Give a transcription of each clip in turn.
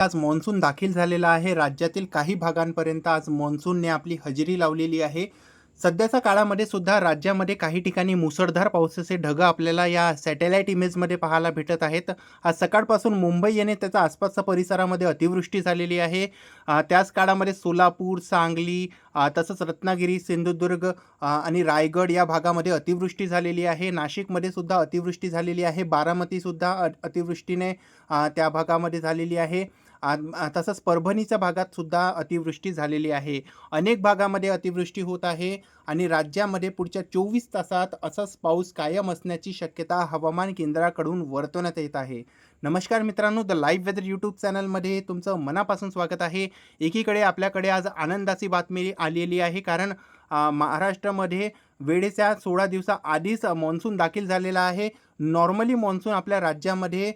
आज मान्सून दाखल झालेला आहे. राज्यातील काही भागांपर्यंत आज मान्सूनने आपली हजेरी लावलेली आहे. सध्याच्या काळामध्ये सुद्धा राज्यामध्ये काही ठिकाणी मुसळधार पावसाचे ढगं आपल्याला या सॅटेलाईट इमेजमध्ये पाहायला भेटत आहेत. आज सकाळपासून मुंबई येणे त्याचा आसपासच्या परिसरामध्ये अतिवृष्टी झालेली आहे. त्याच काळामध्ये सोलापूर सांगली तसंच रत्नागिरी सिंधुदुर्ग आणि रायगड या भागामध्ये अतिवृष्टी झालेली आहे. नाशिकमध्ये सुद्धा अतिवृष्टी झालेली आहे. बारामतीसुद्धा अतिवृष्टीने त्या भागामध्ये झालेली आहे. तसंच परभणीच्या भागात सुद्धा अतिवृष्टी झालेली आहे. अनेक भागामध्ये अतिवृष्टी होत आहे आणि राज्यामध्ये पुढच्या चोवीस तासात असाच पाऊस कायम असण्याची शक्यता हवामान केंद्राकडून वर्तवण्यात येत आहे. नमस्कार मित्रांनो द लाईव्ह वेदर यूट्यूब चॅनलमध्ये तुमचं मनापासून स्वागत आहे. एकीकडे आपल्याकडे आज आनंदाची बातमी आलेली आहे कारण महाराष्ट्रामध्ये वेळेच्या सोळा दिवसाआधीच मान्सून दाखल झालेला आहे. नॉर्मली मान्सून आपल्या राज्यामध्ये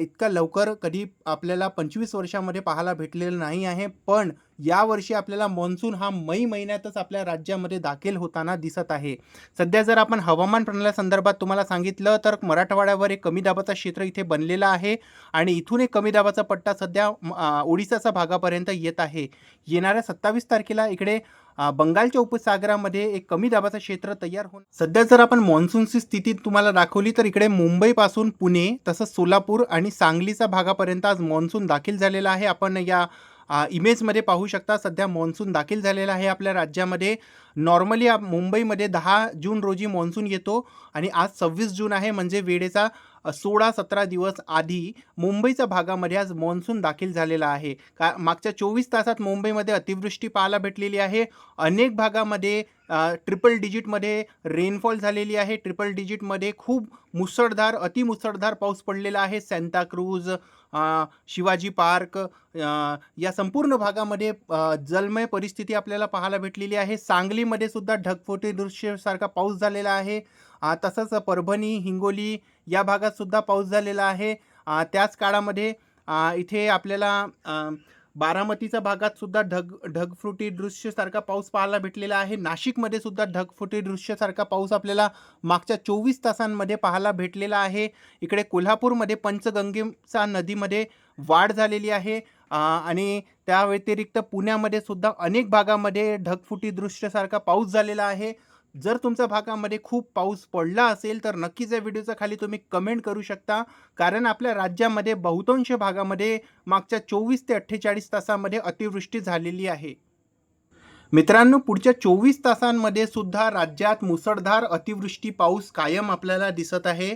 इतका लवकर कधी आपल्याला पंचवीस वर्षामध्ये पाहायला भेटलेलं नाही आहे. पण यावर्षी आपल्याला मान्सून हा मई महिन्यातच आपल्या राज्यामध्ये दाखल होताना दिसत आहे. सध्या जर आपण हवामान प्रणालीसंदर्भात तुम्हाला सांगितलं तर मराठवाड्यावर एक कमी दाबाचा क्षेत्र इथे बनलेला आहे. आणि इथून एक कमी दाबाचा पट्टा सध्या ओडिसाचा ओडिसाच्या भागापर्यंत येत आहे. येणाऱ्या सत्तावीस तारखेला इकडे बंगालच्या उपसागरामध्ये एक कमी दाबाचं क्षेत्र तयार होऊन सध्या जर आपण मान्सूनची स्थिती तुम्हाला दाखवली तर इकडे मुंबईपासून पुणे तसंच सोलापूर आणि सांगलीच्या भागापर्यंत आज मान्सून दाखल झालेला आहे. आपण या इमेजमध्ये पाहू शकता सध्या मान्सून दाखल झालेला आहे आपल्या राज्यामध्ये. नॉर्मली मुंबईमध्ये दहा जून रोजी मान्सून येतो आणि आज सव्वीस जून आहे म्हणजे वेळेचा सोळा सतरा दिवस आधी मुंबईच्या भागामध्ये आज मान्सून दाखल झालेला आहे. का मागच्या चोवीस तासात मुंबईमध्ये अतिवृष्टी पाहायला भेटलेली आहे. अनेक भागामध्ये ट्रिपल डिजिटमध्ये रेनफॉल झालेली आहे. ट्रिपल डिजिटमध्ये खूप मुसळधार अतिमुसळधार पाऊस पडलेला आहे. सॅन्ताक्रूज शिवाजी पार्क या संपूर्ण भागामध्ये जलमय परिस्थिती आपल्याला पाहायला भेटलेली आहे. सांगलीमध्ये सुद्धा ढगफोटी दृश्यसारखा पाऊस झालेला आहे. तसंच परभणी हिंगोली या भागात सुद्धा पाऊस झालेला आहे. त्याच काळामध्ये इथे आपल्याला बारामतीच्या भागात सुद्धा ढग ढगफुटी दृश्यसारखा पाऊस पाहायला भेटलेला आहे. नाशिकमध्ये सुद्धा ढगफुटी दृश्यसारखा पाऊस आपल्याला मागच्या चोवीस तासांमध्ये पाहायला भेटलेला आहे. इकडे कोल्हापूरमध्ये पंचगंगेचा नदीमध्ये वाढ झालेली आहे. आणि त्या व्यतिरिक्त पुण्यामध्ये सुद्धा अनेक भागामध्ये ढगफुटी दृश्यसारखा पाऊस झालेला आहे. जर तुमच्या भागामध्ये खूप पाऊस पडला असेल तर नक्कीच या व्हिडिओचा खाली तुम्ही कमेंट करू शकता. कारण आपल्या राज्यामध्ये बहुतांश भागामध्ये मागच्या चोवीस ते अठ्ठेचाळीस तासामध्ये अतिवृष्टी झालेली आहे. मित्रांनो पुढच्या चोवीस तासांमध्ये सुद्धा राज्यात मुसळधार अतिवृष्टी पाऊस कायम आपल्याला दिसत आहे.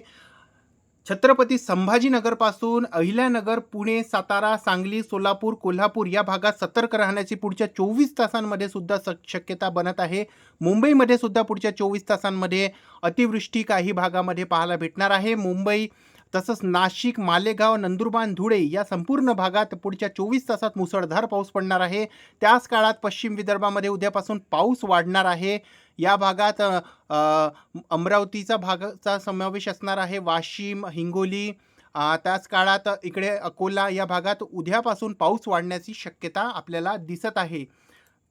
छत्रपती संभाजीनगरपासून अहिल्यानगर पुणे सातारा सांगली सोलापूर कोल्हापूर या भागात सतर्क राहण्याची पुढच्या चोवीस तासांमध्ये सुद्धा स शक्यता बनत आहे. मुंबईमध्ये सुद्धा पुढच्या चोवीस तासांमध्ये अतिवृष्टी काही भागामध्ये पाहायला भेटणार आहे. मुंबई तसंच नाशिक मालेगाव नंदुरबार धुळे या संपूर्ण भागात पुढच्या चोवीस तासात मुसळधार पाऊस पडणार आहे. त्याच काळात पश्चिम विदर्भामध्ये उद्यापासून पाऊस वाढणार आहे. या भागात अमरावतीचा भागाचा समावेश असणार आहे. वाशिम हिंगोली त्याच काळात इकडे अकोला या भागात उद्यापासून पाऊस वाढण्याची शक्यता आपल्याला दिसत आहे.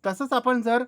तसंच आपण जर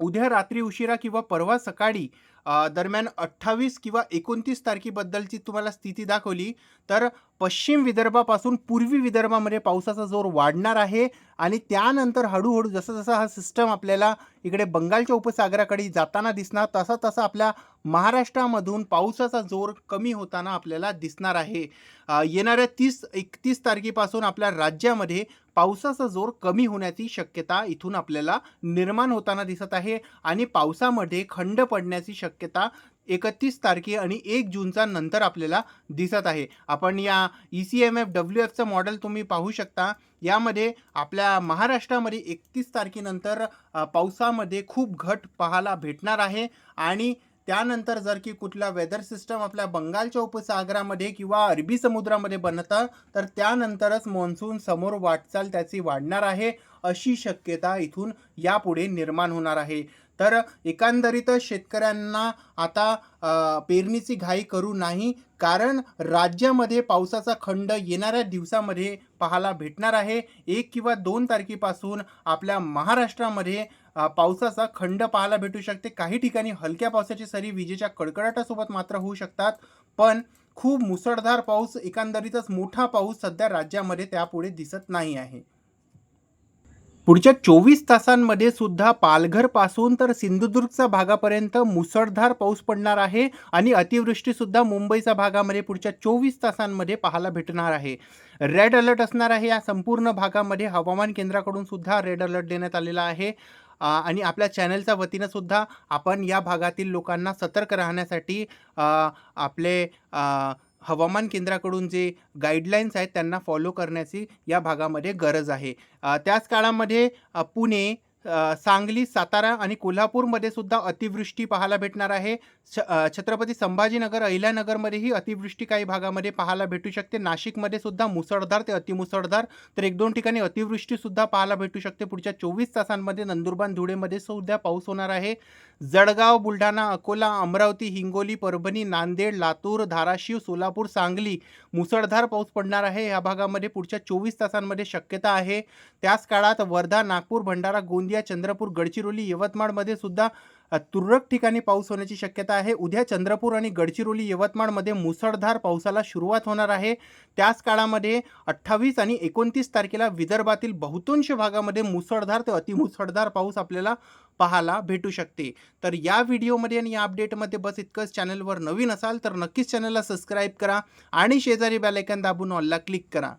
उद्या रात्री उशिरा किंवा परवा सकाळी दरम्यान अठ्ठावीस किंवा एकोणतीस तारखेबद्दलची तुम्हाला स्थिती दाखवली. तर पश्चिम विदर्भापासून पूर्वी विदर्भामध्ये पावसाचा जोर वाढणार आहे. आणि त्यानंतर हळूहळू जसं जसं हा सिस्टम आपल्याला इकडे बंगालच्या उपसागराकडे जाताना दिसणार तसा तसा आपल्या महाराष्ट्रामधून पावसाचा जोर कमी होताना आपल्याला दिसणार आहे. येणाऱ्या तीस एकतीस तारखेपासून आपल्या राज्यामध्ये पावसाचा जोर कमी होण्याची शक्यता इथून आपल्याला निर्माण होताना दिसत आहे आणि पावसामध्ये खंड पडण्याची शक्यता एकतीस तारखे आणि एक जूनचा नंतर आपल्याला दिसत आहे. आपण या E C M F W एफचं model तुम्ही पाहू शकता. यामध्ये आपल्या महाराष्ट्रामध्ये एकतीस तारखेनंतर पावसामध्ये खूप घट पाहायला भेटणार आहे. आणि त्यानंतर जर की कुठला वेदर सिस्टम आपल्या बंगालच्या उपसागरामध्ये किंवा अरबी समुद्रामध्ये बनतं तर त्यानंतरच मान्सून समोर वाटचाल त्याची वाढणार आहे. अशी शक्यता इथून यापुढे निर्माण होणार आहे. तर एकंदरीतच शेतकऱ्यांना आता पेरणीची घाई करू नाही कारण राज्यामध्ये पावसाचा खंड येणाऱ्या दिवसामध्ये पाहायला भेटणार आहे. एक किंवा दोन तारखेपासून आपल्या महाराष्ट्रामध्ये पावसाचा खंड पाहायला भेटू शकते. काही ठिकाणी हलक्या पावसाची सरी विजेच्या कडकडाटासोबत मात्र होऊ शकतात. पण खूप मुसळधार पाऊस एकंदरीतच मोठा पाऊस सध्या राज्यामध्ये त्यापुढे दिसत नाही आहे. पुढच्या चोवीस तासांमध्ये सुद्धा पालघरपासून तर सिंधुदुर्गच्या भागापर्यंत मुसळधार पाऊस पडणार आहे आणि अतिवृष्टी सुद्धा मुंबईच्या भागामध्ये पुढच्या चोवीस तासांमध्ये पाहायला भेटणार आहे. रेड अलर्ट असणार आहे या संपूर्ण भागामध्ये. हवामान केंद्राकडून सुद्धा रेड अलर्ट देण्यात आलेला आहे. आणि आपल्या चॅनलच्या वतीनं सुद्धा आपण या भागातील लोकांना सतर्क राहण्यासाठी आपले आ, हवामान केंद्राकडून जे गाईडलाईन्स आहेत त्यांना फॉलो करण्याची या भागामध्ये गरज आहे. त्याच काळामध्ये पुणे सांगली सातारा आणि कोल्हापूरमध्ये सुद्धा अतिवृष्टी पाहायला भेटणार आहे. छ छत्रपती संभाजीनगर अहिल्यानगरमध्येही अतिवृष्टी काही भागामध्ये पाहायला भेटू शकते. नाशिकमध्ये सुद्धा मुसळधार ते अतिमुसळधार तर एक दोन ठिकाणी अतिवृष्टीसुद्धा पाहायला भेटू शकते. पुढच्या चोवीस तासांमध्ये नंदुरबार धुळेमध्ये सुद्धा पाऊस होणार आहे. जळगाव बुलढाणा अकोला अमरावती हिंगोली परभणी नांदेड लातूर धाराशिव सोलापूर सांगली. मुसळधार पाऊस पडणार आहे. या भागामध्ये पुढच्या चोवीस तासांमध्ये शक्यता आहे. त्याच काळात वर्धा नागपूर भंडारा गोंदिया चंद्रपूर गडचिरोली यवतमाळमध्ये सुद्धा तुरळक ठिकाणी पाऊस होण्याची शक्यता आहे. उद्या चंद्रपूर आणि गडचिरोली यवतमाळमध्ये मुसळधार पावसाला सुरुवात होणार आहे. त्याच काळामध्ये अठ्ठावीस आणि एकोणतीस तारखेला विदर्भातील बहुतांश भागामध्ये मुसळधार ते अतिमुसळधार पाऊस आपल्याला पाहायला भेटू शकते. तर या व्हिडिओमध्ये आणि या अपडेटमध्ये बस इतकंच. चॅनलवर नवीन असाल तर नक्कीच चॅनलला सबस्क्राईब करा आणि शेजारी बॅलेकन दाबून ऑलला क्लिक करा.